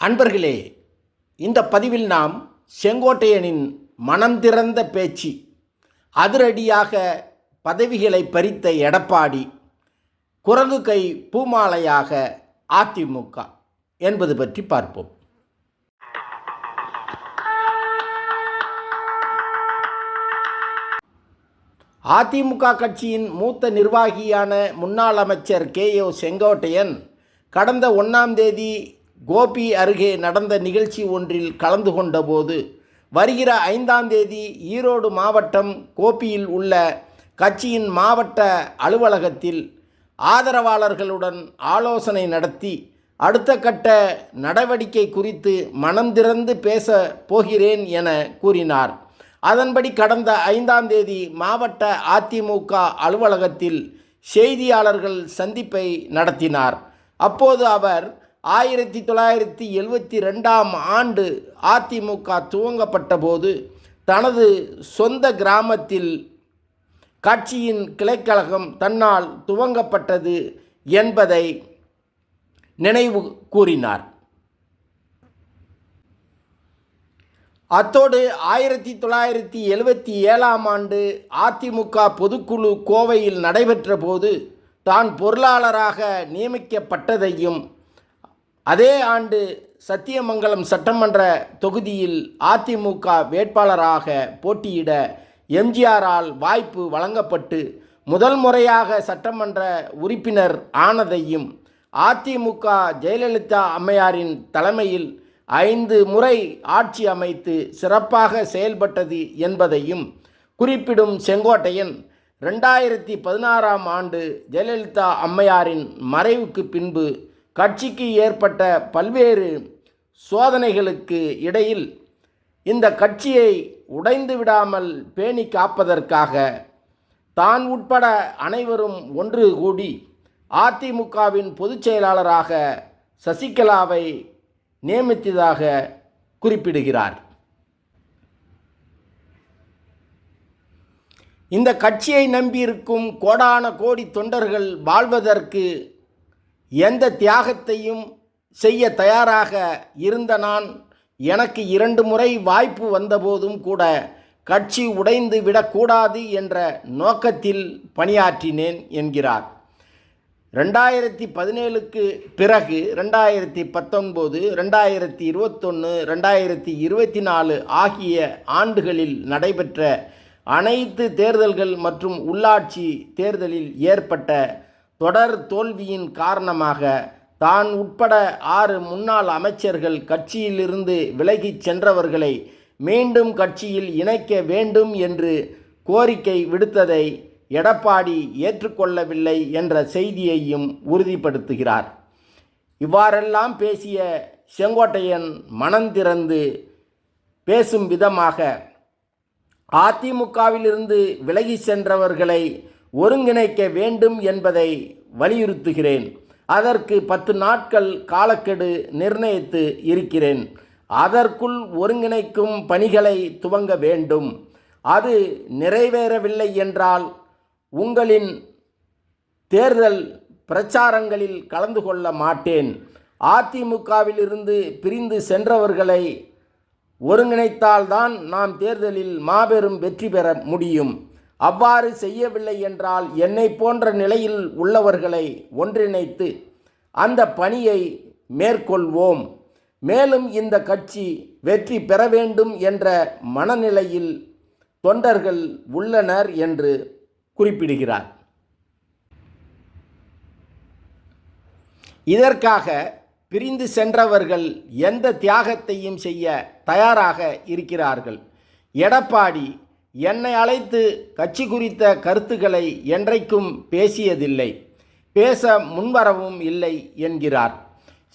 அன்பர்களே இந்த பதிவில் நாம் செங்கோட்டையனின் மனம் திறந்த பேச்சு அதிரடியாக பதவிகளை பறித்த எடப்பாடி குரங்கு கை பூமாலையாக அதிமுக என்பது பற்றி பார்ப்போம். அதிமுக கட்சியின் மூத்த நிர்வாகியான முன்னாள் அமைச்சர் கே ஓ செங்கோட்டையன் கடந்த ஒன்றாம் தேதி கோபி அருகே நடந்த நிகழ்ச்சி ஒன்றில் கலந்து கொண்டபோது வருகிற ஐந்தாம் தேதி ஈரோடு மாவட்டம் கோபியில் உள்ள கட்சியின் மாவட்ட அலுவலகத்தில் ஆதரவாளர்களுடன் ஆலோசனை நடத்தி அடுத்த கட்ட நடவடிக்கை குறித்து மனம் திறந்து பேச போகிறேன் என கூறினார். அதன்படி கடந்த ஐந்தாம் தேதி மாவட்ட அதிமுக அலுவலகத்தில் செய்தியாளர்கள் சந்திப்பை நடத்தினார். அப்போது அவர் ஆயிரத்தி தொள்ளாயிரத்தி எழுவத்தி ரெண்டாம் ஆண்டு அதிமுக துவங்கப்பட்ட போது தனது சொந்த கிராமத்தில் கட்சியின் கிளைக்கழகம் தன்னால் துவங்கப்பட்டது என்பதை நினைவு கூறினார். அத்தோடு ஆயிரத்தி தொள்ளாயிரத்தி எழுவத்தி ஏழாம் ஆண்டு அதிமுக பொதுக்குழு கோவையில் நடைபெற்ற போது தான் பொருளாளராக நியமிக்கப்பட்டதையும் அதே ஆண்டு சத்தியமங்கலம் சட்டமன்ற தொகுதியில் அதிமுக வேட்பாளராக போட்டியிட எம்ஜிஆரால் வாய்ப்பு வழங்கப்பட்டு முதல் முறையாக சட்டமன்ற உறுப்பினர் ஆனதையும் அதிமுக ஜெயலலிதா அம்மையாரின் தலைமையில் ஐந்து முறை ஆட்சி அமைத்து சிறப்பாக செயல்பட்டது என்பதையும் குறிப்பிடும் செங்கோட்டையன் ரெண்டாயிரத்தி பதினாறாம் ஆண்டு ஜெயலலிதா அம்மையாரின் மறைவுக்கு பின்பு கட்சிக்கு ஏற்பட்ட பல்வேறு சோதனைகளுக்கு இடையில் இந்த கட்சியை உடைந்து விடாமல் பேணி காப்பதற்காக தான் உட்பட அனைவரும் ஒன்று கூடி அதிமுகவின் பொதுச் செயலாளராக சசிகலாவை நியமித்ததாக குறிப்பிடுகிறார். இந்த கட்சியை நம்பியிருக்கும் கோடான கோடி தொண்டர்கள் வாழ்வதற்கு எந்த தியாகத்தையும் செய்ய தயாராக இருந்த நான் எனக்கு இரண்டு முறை வாய்ப்பு வந்தபோதும் கூட கட்சி உடைந்து விடக்கூடாது என்ற நோக்கத்தில் பணியாற்றினேன் என்கிறார். ரெண்டாயிரத்தி பதினேழுக்கு பிறகு ரெண்டாயிரத்தி பத்தொன்பது ரெண்டாயிரத்தி இருபத்தொன்று ரெண்டாயிரத்தி இருபத்தி நாலு ஆகிய ஆண்டுகளில் நடைபெற்ற அனைத்து தேர்தல்கள் மற்றும் உள்ளாட்சி தேர்தலில் ஏற்பட்ட தொடர் தோல்வியின் காரணமாக தான் உட்பட ஆறு முன்னாள் அமைச்சர்கள் கட்சியிலிருந்து விலகிச் சென்றவர்களை மீண்டும் கட்சியில் இணைக்க வேண்டும் என்று கோரிக்கை விடுத்ததை எடப்பாடி ஏற்றுக்கொள்ளவில்லை என்ற செய்தியையும் உறுதிப்படுத்துகிறார். இவ்வாறெல்லாம் பேசிய செங்கோட்டையன் மனம் திறந்து பேசும் விதமாக அதிமுகவிலிருந்து விலகி சென்றவர்களை ஒருங்கிணைக்க வேண்டும் என்பதை வலியுறுத்துகிறேன். அதற்கு பத்து நாட்கள் காலக்கெடு நிர்ணயித்து இருக்கிறேன். அதற்குள் ஒருங்கிணைக்கும் பணிகளை துவங்க வேண்டும். அது நிறைவேறவில்லை என்றால் உங்களின் தேர்தல் பிரச்சாரங்களில் கலந்து கொள்ள மாட்டேன். அதிமுகவிலிருந்து பிரிந்து சென்றவர்களை ஒருங்கிணைத்தால்தான் நாம் தேர்தலில் மாபெரும் வெற்றி பெற முடியும். அவ்வாறு செய்யவில்லை என்றால் என்னை போன்ற நிலையில் உள்ளவர்களை ஒன்றிணைத்து அந்த பணியை மேற்கொள்வோம். மேலும் இந்த கட்சி வெற்றி பெற வேண்டும் என்ற மனநிலையில் தொண்டர்கள் உள்ளனர் என்று குறிப்பிடுகிறார். இதற்காக பிரிந்து சென்றவர்கள் எந்த தியாகத்தையும் செய்ய தயாராக இருக்கிறார்கள். எடப்பாடி என்னை அழைத்து கட்சி குறித்த கருத்துக்களை என்றைக்கும் பேசியதில்லை. பேச முன்வரவும் இல்லை என்கிறார்.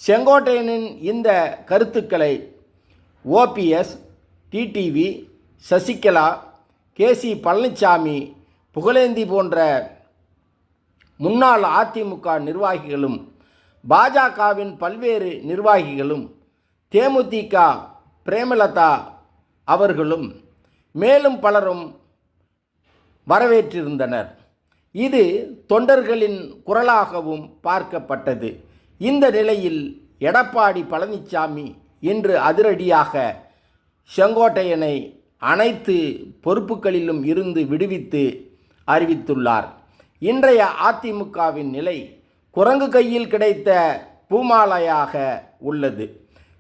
செங்கோட்டையனின் இந்த கருத்துக்களை OPS TTV Sasikala KC Palaniswami Pugazhendhi போன்ற முன்னாள் அதிமுக நிர்வாகிகளும் பாஜகவின் பல்வேறு நிர்வாகிகளும் தேமுதிக பிரேமலதா அவர்களும் மேலும் பலரும் வரவேற்றிருந்தனர். இது தொண்டர்களின் குரலாகவும் பார்க்கப்பட்டது. இந்த நிலையில் எடப்பாடி பழனிசாமி இன்று அதிரடியாக செங்கோட்டையனை அனைத்து பொறுப்புகளிலும் இருந்து விடுவித்து அறிவித்துள்ளார். இன்றைய அதிமுகவின் நிலை குரங்கு கையில் கிடைத்த பூமாலையாக உள்ளது.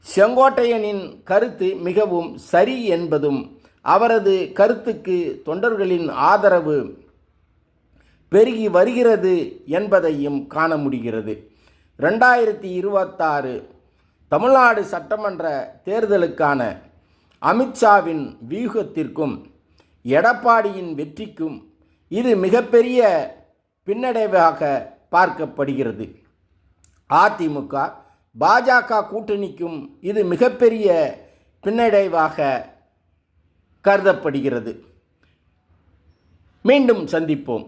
செங்கோட்டையனின் கருத்து மிகவும் சரி என்பதும் அவரது கருத்துக்கு தொண்டர்களின் ஆதரவு பெருகி வருகிறது என்பதையும் காண முடிகிறது. ரெண்டாயிரத்தி இருபத்தாறு தமிழ்நாடு சட்டமன்ற தேர்தலுக்கான அமித்ஷாவின் வியூகத்திற்கும் எடப்பாடியின் வெற்றிக்கும் இது மிகப்பெரிய பின்னடைவாக பார்க்கப்படுகிறது. அதிமுக பாஜக கூட்டணிக்கும் இது மிகப்பெரிய பின்னடைவாக கருதப்படுகிறது. மீண்டும் சந்திப்போம்.